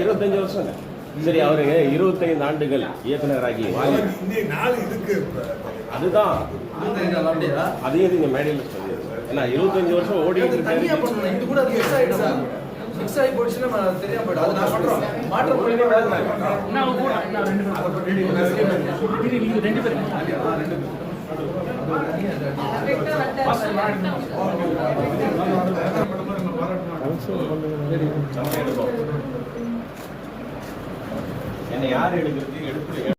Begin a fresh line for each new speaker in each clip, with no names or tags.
இருபத்தஞ்சு வருஷம். சரி அவரு இருபத்தைந்து ஆண்டுகள்
இதுக்கு
அதுதான். அதையும் நீங்க மேடையில் சொல்லிடுங்க. ஏன்னா இருபத்தஞ்சு வருஷம்
பண்ணணும். இது கூட அது எக்ஸ் ஆயிடுச்சு சார் எக்ஸ் ஆகி போயிடுச்சுன்னா தெரியாம போயிடும். அது நான் பண்றோம். மாற்றம் பண்ணிட்டே
நம்ம எடுப்போம் என்னை யார் எடுக்கிறது எடுக்கல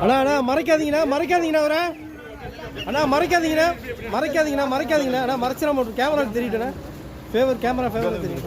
அண்ணா அண்ணா மறைக்காதீங்கண்ணா மறைக்காதீங்கண்ணா அவரை. அண்ணா மறைக்காதீங்கண்ணா மறைக்காதீங்கண்ணா மறைக்காதீங்கண்ணா. அண்ணா மறைச்சிட மாட்டோம் கேமரா தெரியுதுண்ணா ஃபேவர் கேமரா ஃபேவர் தெரியும்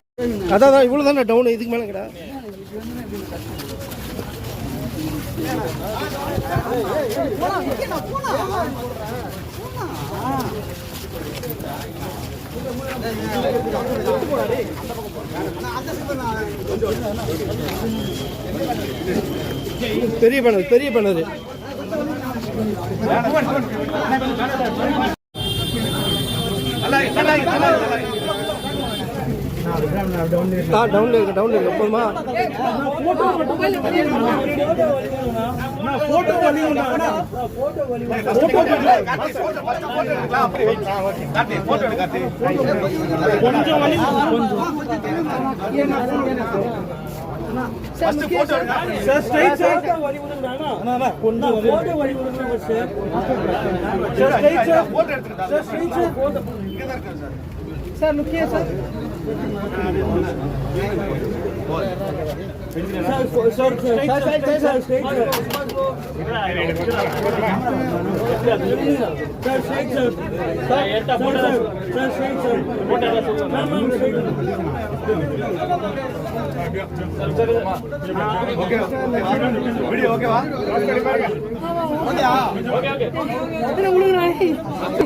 அதான் இவ்வளோ தானே டவுன் இதுக்கு மேலே கடா பெரிய பண்ணது பெரிய பண்ணது ஆ டவுன்ல இருக்கு டவுன்ல இருக்கு போதுமா சார் முக்கிய சார் ஓகேவா ஓகே ஓகே ஓகே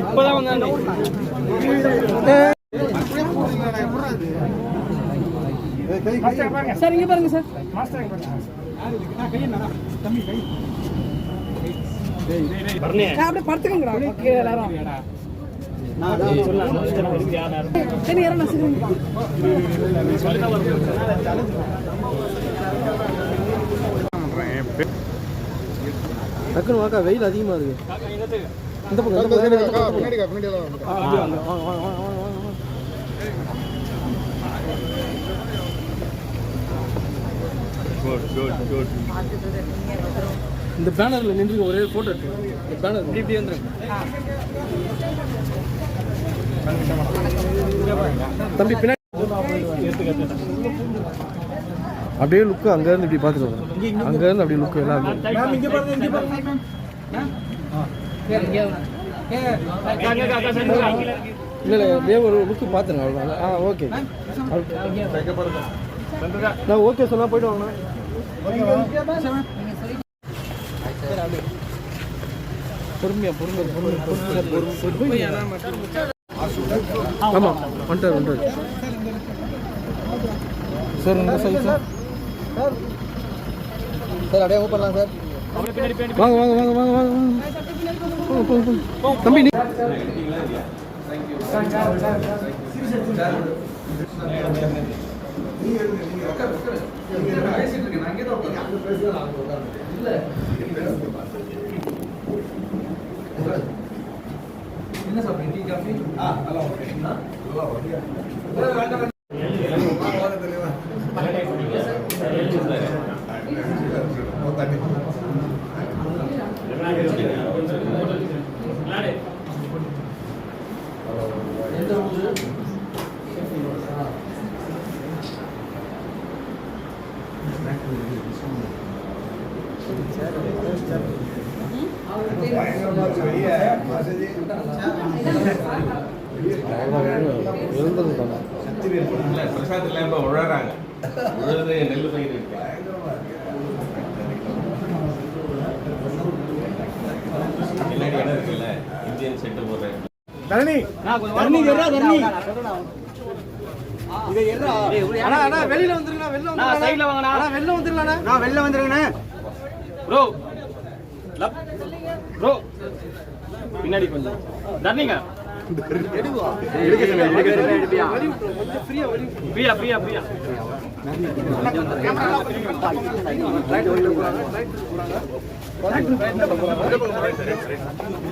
இப்பதான் வந்தாங்க. சார் இங்க பாருங்க சார். அப்படியே படுத்துக்கங்கடா. எல்லாரும். சரி யாரும் நசுக்குங்க டக்குனு வாக்கா வெயில் அதிகமா இருக்கு இந்த பக்கம். ஆ, அப்படியே வாங்க, வாங்க. இந்த பேனர்ல நின்று ஒரே போட்டோ எடுத்து இந்த பேனர் இப்படி இப்படி வந்துருங்க தம்பி பின்னாடி அப்படியே லுக்கு அங்க இருந்து இப்படி பார்த்துட்டு வரணும். அங்க இருந்து அப்படியே லுக்கு எல்லாம் இல்லை இல்லை அப்படியே ஒரு லுக்கு பார்த்துருங்க அவ்வளோதான் ஆ ஓகே நான் ஓகே சொன்னா போயிட்டு வாங்க பொறுமையா பொறுமை பொறுமை பொறுமையா பொறுமை ஆமாம் வந்துட்டார் வந்துட்டார் சார் இந்த சைஸ் சார் சார் அப்படியே ஓப்பன்லாம் சார். வாங்க வாங்க வாங்க வாங்க வாங்க வாங்க. தம்பி நீ.
என்ன டீ காஃபி? ஆ நல்லா ஓகே நல்லா ஓகே எந்த ஊரு
இருந்தது தானே
இல்ல, பிரசாந்த் எல்லாம் இப்ப உழறாங்க உழுது நெல் பயிர் இருக்கு பின்னாடி இடம் இருக்குல்ல இந்தியன் செட்டு போடுறேன்
தரணி. தரணி எறா தரணி அண்ணா அண்ணா வெளியில வந்துருங்கண்ணா வெளில வந்துருங்க சைடுல வாங்கண்ணா. அண்ணா வெளில வந்துருங்கண்ணா. நான் வெளில வந்துருங்கண்ணே.
ப்ரோ. லப். ப்ரோ பின்னாடி கொஞ்சம்.
வழி
பிரியா பிரியா பிரியா.
ஸ்டேஜுக்கு இந்த பக்கம் போகணும்
நான் போலாம் நான் போன்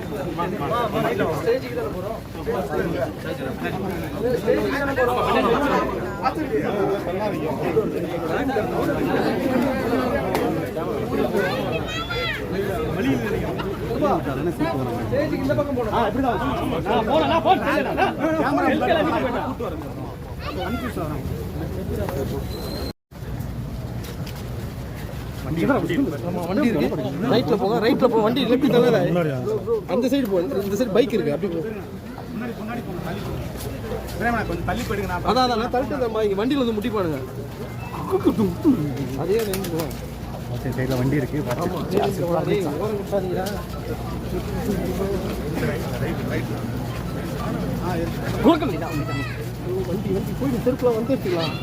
வண்டி இருக்கு ரைட்ல போங்க ரைட்ல போ வண்டி லெஃப்ட் தள்ளாத அந்த சைடு போ இந்த சைடு பைக் இருக்கு. அப்படி போ. அதான் அதான் தள்ளிட்டு வண்டியில வந்து முட்டிப்பானுங்க. அதே நின்று
சைடில் வண்டி இருக்கு
வண்டி வண்டி போயிடு தெருக்குள்ள வந்து எடுத்துக்கலாம்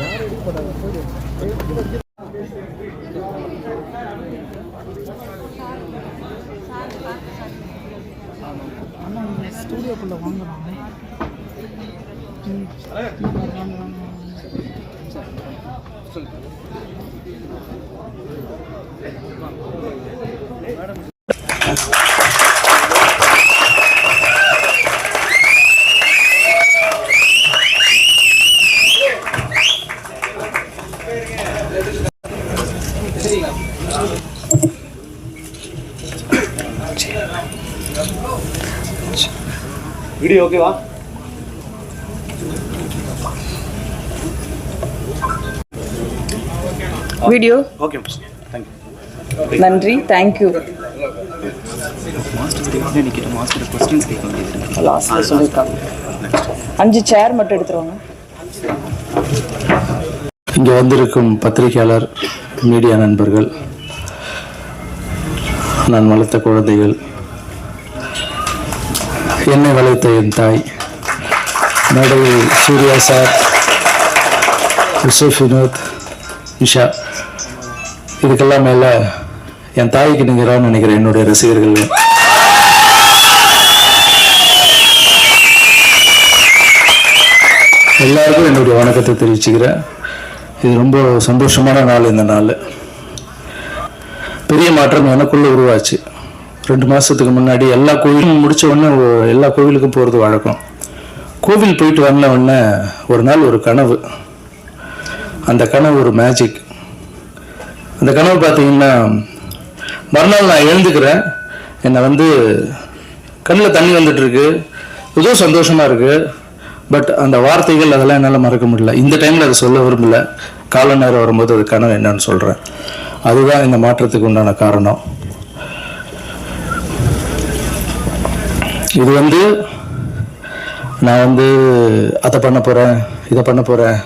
யாரும் எடுக்க மாட்டாங்க
ஸ்டூடியோக்குள்ளே வாங்குறாங்க
வீடியோ ஓகேவா
வீடியோ
ஓகே தேங்க்யூ
நன்றி தேங்க்யூ
வேண்டியது இருக்கு
லாஸ்ட்ல சொல்லியிருக்காங்க அஞ்சு சேர் மட்டும் எடுத்துருவாங்க.
இங்கே வந்திருக்கும் பத்திரிகையாளர் மீடியா நண்பர்கள் நான் வளர்த்த குழந்தைகள் என்னை வளர்த்த என் தாய். மேடையில் சூர்யா சார் யூசுப் வினோத் நிஷா. இதுக்கெல்லாம் மேலே என் தாய்க்கு நிகரான்னு நினைக்கிறேன் என்னுடைய ரசிகர்கள் எல்லாருக்கும் என்னுடைய வணக்கத்தை தெரிவிச்சுக்கிறேன். இது ரொம்ப சந்தோஷமான நாள் இந்த நாள். பெரிய மாற்றம் எனக்குள்ளே உருவாச்சு. ரெண்டு மாதத்துக்கு முன்னாடி எல்லா கோவிலும் முடித்த உடனே எல்லா கோவிலுக்கும் போகிறது வழக்கம். கோவில் போயிட்டு வந்த உடனே ஒரு நாள் ஒரு கனவு. அந்த கனவு ஒரு மேஜிக் அந்த கனவு பார்த்தீங்கன்னா மறுநாள் நான் எழுந்துக்கிறேன். என்னை வந்து கண்ணில் தண்ணி வந்துட்டுருக்கு. ஏதோ சந்தோஷமாக இருக்குது பட் அந்த வார்த்தைகள் அதெல்லாம் என்னால் மறக்க முடியல. இந்த டைமில் அதை சொல்ல விரும்பல. கால நேரம் வரும்போது அது கனவு என்னன்னு சொல்கிறேன் அதுதான் இந்த மாற்றத்துக்கு உண்டான காரணம். இது வந்து நான் வந்து அதை பண்ண போகிறேன் இதை பண்ண போகிறேன்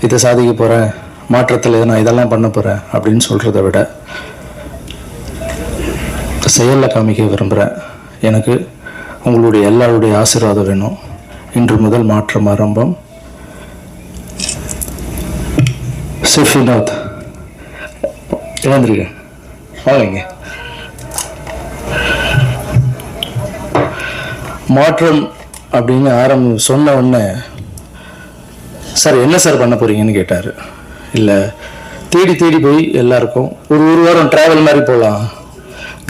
இதை சாதிக்க போகிறேன் மாற்றத்தில் நான் இதெல்லாம் பண்ண போகிறேன் அப்படின்னு சொல்கிறத விட செயலில் காமிக்க விரும்புகிறேன் எனக்கு உங்களுடைய எல்லாருடைய ஆசீர்வாதம் வேணும். இன்று முதல் மாற்றம் ஆரம்பம். செஃப் வினோத் இழந்திருக்கேன் வாங்க மாற்றம் அப்படின்னு ஆரம்பி சொன்ன உடனே சார் என்ன சார் பண்ண போகிறீங்கன்னு கேட்டார். இல்லை தேடி தேடி போய் எல்லாருக்கும் ஒரு ஒரு வாரம் ட்ராவல் மாதிரி போகலாம்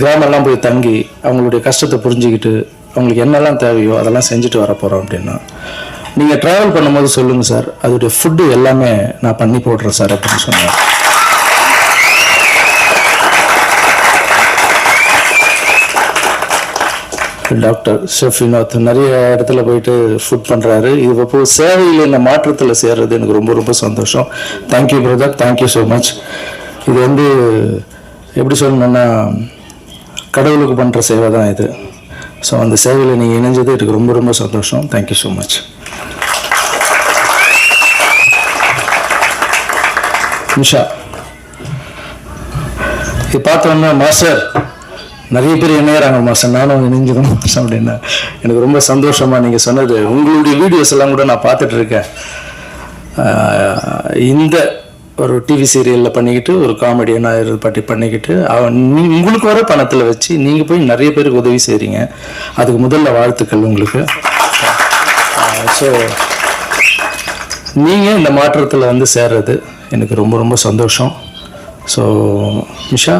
கிராமெல்லாம் போய் தங்கி அவங்களுடைய கஷ்டத்தை புரிஞ்சுக்கிட்டு அவங்களுக்கு என்னெல்லாம் தேவையோ அதெல்லாம் செஞ்சுட்டு வர போகிறோம் அப்படின்னா நீங்கள் ட்ராவல் பண்ணும்போது சொல்லுங்கள் சார். அதோடைய ஃபுட்டு எல்லாமே நான் பண்ணி போடுறேன் சார் அப்படின்னு சொன்னார். டாக்டர் ஷெஃப் வினோத் நிறைய இடத்துல போயிட்டு ஃபுட் பண்ணுறாரு இது இப்போ சேவையில் இந்த மாற்றத்தில் சேர்றது எனக்கு ரொம்ப ரொம்ப சந்தோஷம். Thank you brother thank you so much இது வந்து எப்படி சொல்லணும்னா கடவுளுக்கு பண்ணுற சேவை தான் இது. ஸோ அந்த சேவையில் நீங்கள் இணைஞ்சது எனக்கு ரொம்ப ரொம்ப சந்தோஷம். தேங்க்யூ ஸோ மச் நிஷா இது பார்த்தோன்னா மாஸ்டர் நிறைய பேர் இணையறாங்க மாசம் நானும் இணைஞ்சுக்கணும் மாஸ்டர் அப்படின்னா. எனக்கு ரொம்ப சந்தோஷமாக நீங்கள் சொன்னது. உங்களுடைய வீடியோஸ் எல்லாம் கூட நான் பார்த்துட்டு இருக்கேன். இந்த ஒரு டிவி சீரியலில் பண்ணிக்கிட்டு ஒரு காமெடியனாக இது பட்டி பண்ணிக்கிட்டு அவன் நீ உங்களுக்கு வர பணத்தில் வச்சு நீங்கள் போய் நிறைய பேருக்கு உதவி செய்கிறீங்க அதுக்கு முதல்ல வாழ்த்துக்கள் உங்களுக்கு. ஸோ நீங்கள் இந்த மாற்றத்தில் வந்து சேர்றது எனக்கு ரொம்ப ரொம்ப சந்தோஷம். ஸோ நிஷா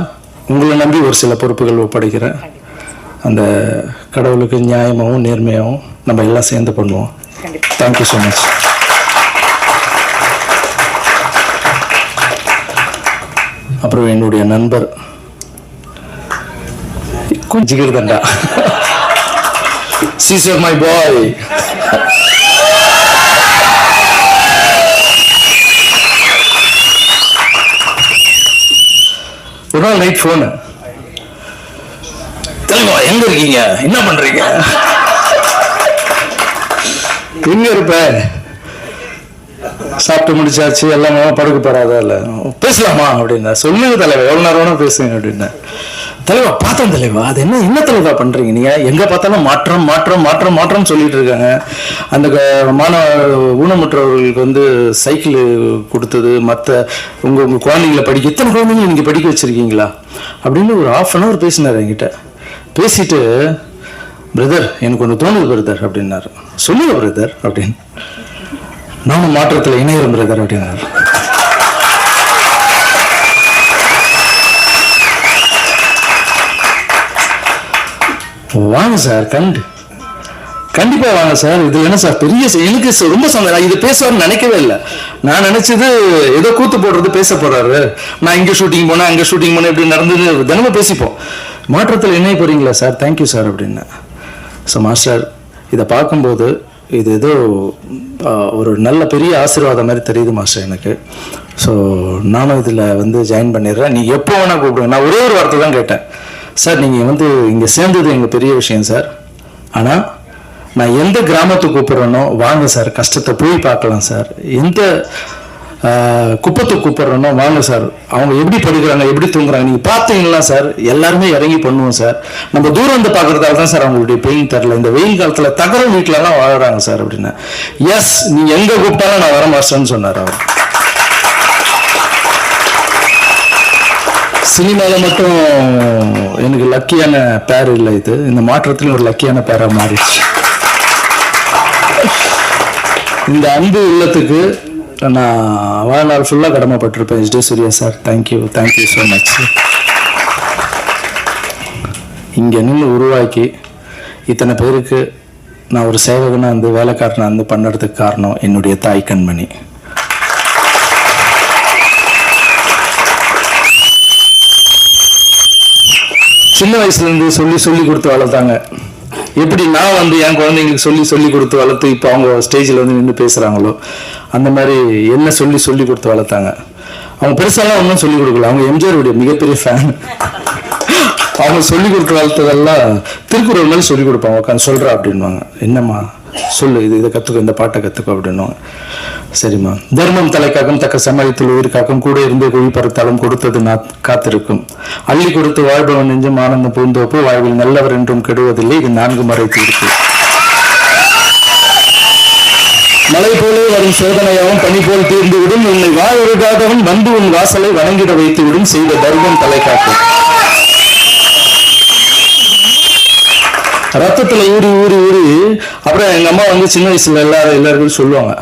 உங்களை நம்பி ஒரு சில பொறுப்புகள் ஒப்படைக்கிறேன். அந்த கடவுளுக்கு நியாயமாகவும் நேர்மையாகவும் நம்ம எல்லாம் சேர்ந்து பண்ணுவோம். தேங்க்யூ ஸோ மச் அப்புறம் என்னுடைய நண்பர். குஞ்சிக்கிறதண்டா. சீசர் மை பாய் ஒரு நாள் நைட் ஃபோனு தெலுங்கா எங்க இருக்கீங்க? என்ன பண்றீங்க? எங்க இருப்ப சாப்பிட்டு முடிச்சாச்சு எல்லாமே படுக்க போறாதா இல்ல. பேசலாமா? அப்படின்னா சொல்லுங்க தலைவர் எவ்வளவு நேரம் வேணா பேசுங்க அப்படின்னா தலைவா பார்த்தோம் தலைவா அது என்ன என்ன தலைவா பண்றீங்க நீங்க? எங்க பார்த்தாலும் மாற்றம் மாற்றம் மாற்றம் மாற்றம் சொல்லிட்டு இருக்காங்க. அந்த க- மாணவ ஊனமுற்றவர்களுக்கு வந்து சைக்கிள் கொடுத்தது மற்ற உங்க உங்க குழந்தைங்களை படிக்க எத்தனை குழந்தைங்க நீங்க படிக்க வச்சிருக்கீங்களா? அப்படின்னு ஒரு ஆஃப் அன் ஹவர் பேசினார் என்கிட்ட. பேசிட்டு பிரதர் எனக்கு ஒன்று தோணுது பிரதர் அப்படின்னாரு. சொல்லுங்க பிரதர் அப்படின்னு. நானும் மாற்றத்தில் இணையிறேன் பிரதர் அப்படின்னாரு. வாங்க சார் கண்டு கண்டிப்பா வாங்க சார். இது என்ன சார் பெரிய எனக்கு ரொம்ப சந்தோஷம் இது பேசுவார்னு நினைக்கவே இல்லை. நான் நினைச்சது ஏதோ கூத்து போடுறது பேச போறாரு. நான் இங்க ஷூட்டிங் போனேன் அங்க ஷூட்டிங் போனேன் இப்படி நடந்தது. தினமும் பேசிப்போம். மாற்றத்தில் இணைய போறீங்களா சார்? தேங்க்யூ சார் அப்படின்னு. ஸோ மாஸ்டர் இதை பார்க்கும்போது இது ஏதோ ஒரு நல்ல பெரிய ஆசீர்வாதம் மாதிரி தெரியுது மாஸ்டர் எனக்கு. ஸோ நானும் இதில் வந்து ஜாயின் பண்ணிடுறேன். நீ எப்போ வேணால் கூப்பிடுங்க. நான் ஒரே ஒரு வார்த்தை தான் கேட்டேன். சார் நீங்கள் வந்து இங்கே சேர்ந்தது எங்கள் பெரிய விஷயம் சார். ஆனால் நான் எந்த கிராமத்துக்கு கூப்பிட்றேனோ வாங்க சார் கஷ்டத்தை போய் பார்க்கலாம் சார். எந்த குப்பத்தை குப்பத்துக்கு கூப்பிட்றேனோ வாங்க சார். அவங்க எப்படி படிக்கிறாங்க எப்படி தூங்குறாங்க நீங்கள் பார்த்தீங்களா சார்? எல்லாருமே இறங்கி பண்ணுவோம் சார். நம்ம தூரம் வந்து பார்க்குறதால தான் சார் அவங்களுடைய பெயின் தரல இந்த வெயில் காலத்தில் தகர வீட்டிலலாம் வாழுறாங்க சார் அப்படின்னு. எஸ் நீ எங்கே கூப்பிட்டாலும் நான் வர மாட்டேன்னு சொன்னார் அவர். சினிமாவில் மட்டும் எனக்கு லக்கியான பேர் இல்லை இது. இந்த மாற்றத்தில் ஒரு லக்கியான பேராக மாறிடுச்சு. இந்த அன்பு இல்லத்துக்கு நான் வாழ்நாள் ஃபுல்லாக கடமைப்பட்டிருப்பேன். S T Suriya sir thank you thank you so much இங்கே நின்று உருவாக்கி இத்தனை பேருக்கு நான் ஒரு சேவகனாக வந்து வேலைக்காரனாக வந்து பண்ணுறதுக்கு காரணம் என்னுடைய தாய் கண்மணி. சின்ன வயசுலேருந்து சொல்லி சொல்லி கொடுத்து வளர்த்தாங்க. எப்படி நான் வந்து என் குழந்தைங்களுக்கு சொல்லி சொல்லி கொடுத்து வளர்த்து இப்போ அவங்க ஸ்டேஜில் வந்து நின்று பேசுகிறாங்களோ அந்த மாதிரி என்ன சொல்லி சொல்லி கொடுத்து வளர்த்தாங்க. அவங்க பெருசாலாம் ஒன்றும் சொல்லி கொடுக்கல. அவங்க எம்ஜிஆருடைய மிகப்பெரிய ஃபேன் அவங்க சொல்லி கொடுத்து வளர்த்ததெல்லாம் திருக்குறள் மாதிரி சொல்லி கொடுப்பாங்க. உட்காந்து சொல்கிறா அப்படின்வாங்க என்னம்மா சொல்லு இது இதை கற்றுக்கோ இந்த பாட்டை கற்றுக்கோ அப்படின்னுவாங்க. சரிம்மா. தர்மம் தலைக்காக்கும் தக்க சமயத்தில் உயிர்காக்கும் கூட இருந்து குழி பறுத்தாலும் கொடுத்தது நான் காத்திருக்கும். அள்ளி கொடுத்து வாழ்பவன் நெஞ்சும் ஆனந்தம் பூந்தோப்பு வாழ்வில் நல்லவர் என்றும் கெடுவதில்லை இது நான்கு மறை தீர்ப்பு. மலை போலே வரும் சோதனையாகவும் பனி போல் தீர்ந்துவிடும் உன்னை வாழ்வதற்காகவும் வந்து உன் வாசலை வணங்கிட வைத்துவிடும் செய்த தர்மம் தலை காக்கும் ரத்தத்துல ஊறி ஊறி ஊறி அப்புறம் எங்க அம்மா வந்து சின்ன வயசுல எல்லாரும் எல்லாருக்கும் சொல்லுவாங்க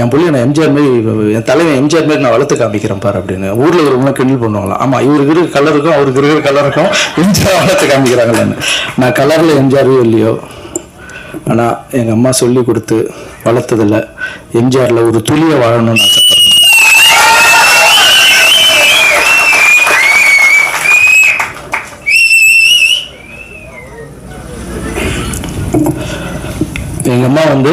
என் புள்ளி நான் எம்ஜிஆர் மாதிரி என் தலைவன் எம்ஜிஆர் மாதிரி நான் வளர்த்து காமிக்கிறேன் பாரு அப்படின்னு. ஊரில் இருக்கிறவங்க கிண்டல் பண்ணுவாங்களாம். ஆமாம் இவருக்கு இருக்கிற கலருக்கும் அவருக்கு இருக்கிற கலருக்கும் எம்ஜிஆர் வளர்த்து காமிக்கிறாங்களான்னு. நான் கலரில் எம்ஜிஆரோ இல்லையோ? ஆனால் எங்கள் அம்மா சொல்லி கொடுத்து வளர்த்ததில்ல. எம்ஜிஆரில் ஒரு துளியை வாழணும்னு ஆசைப்படுறேன். எங்கள் அம்மா வந்து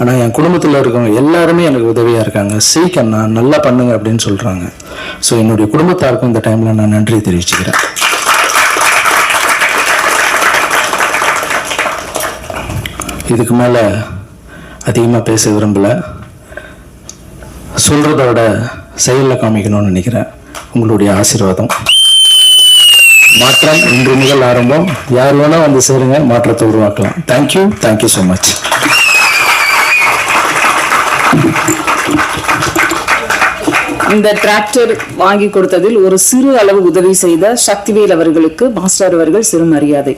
ஆனால் என் குடும்பத்தில் இருக்கவங்க எல்லாருமே எனக்கு உதவியாக இருக்காங்க. சீக்கிரண்ணா நல்லா பண்ணுங்க அப்படின்னு சொல்கிறாங்க ஸோ என்னுடைய குடும்பத்தாருக்கும் இந்த டைமில் நான் நன்றி தெரிவிச்சுக்கிறேன். இதுக்கு மேலே அதிகமாக பேச விரும்பலை. சொல்கிறத விட செயலில் காமிக்கணும்னு நினைக்கிறேன். உங்களுடைய ஆசீர்வாதம். மாற்றம் இன்று முதல் ஆரம்பம். யார் வேணால் வந்து சேருங்க மாற்றத்தை உருவாக்கலாம். Thank you thank you so much
இந்த டிராக்டர் வாங்கி கொடுத்ததில் ஒரு சிறு அளவு உதவி செய்த சக்திவேல் அவர்களுக்கு மாஸ்டர் அவர்கள் சிறு மரியாதை